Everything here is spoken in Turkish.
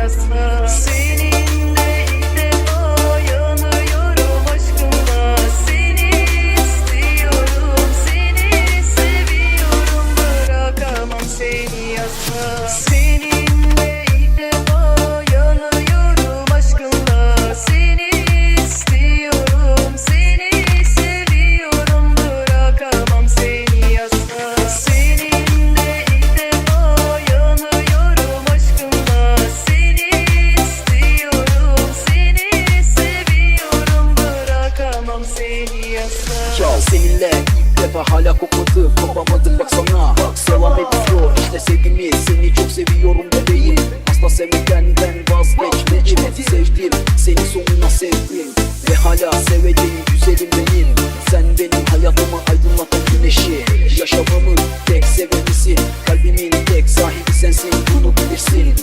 dünyasına Seninle ilk defa yanıyorum Seni istiyorum, seni seviyorum. Bırakamam seni yasına seninle ilk defa hala kokladık Kopamadık baksana Selam ediyor işte sevgimi Seni çok seviyorum bebeğim. Asla sevmekten ben vazgeçmeyim Sevdim seni sonuna sevdim. Ve hala seveceğim güzelim benim. Sen benim hayatımı aydınlatan güneşi. Yaşamamın tek sebebisi Kalbimin tek sahibi sensin bunu bilirsin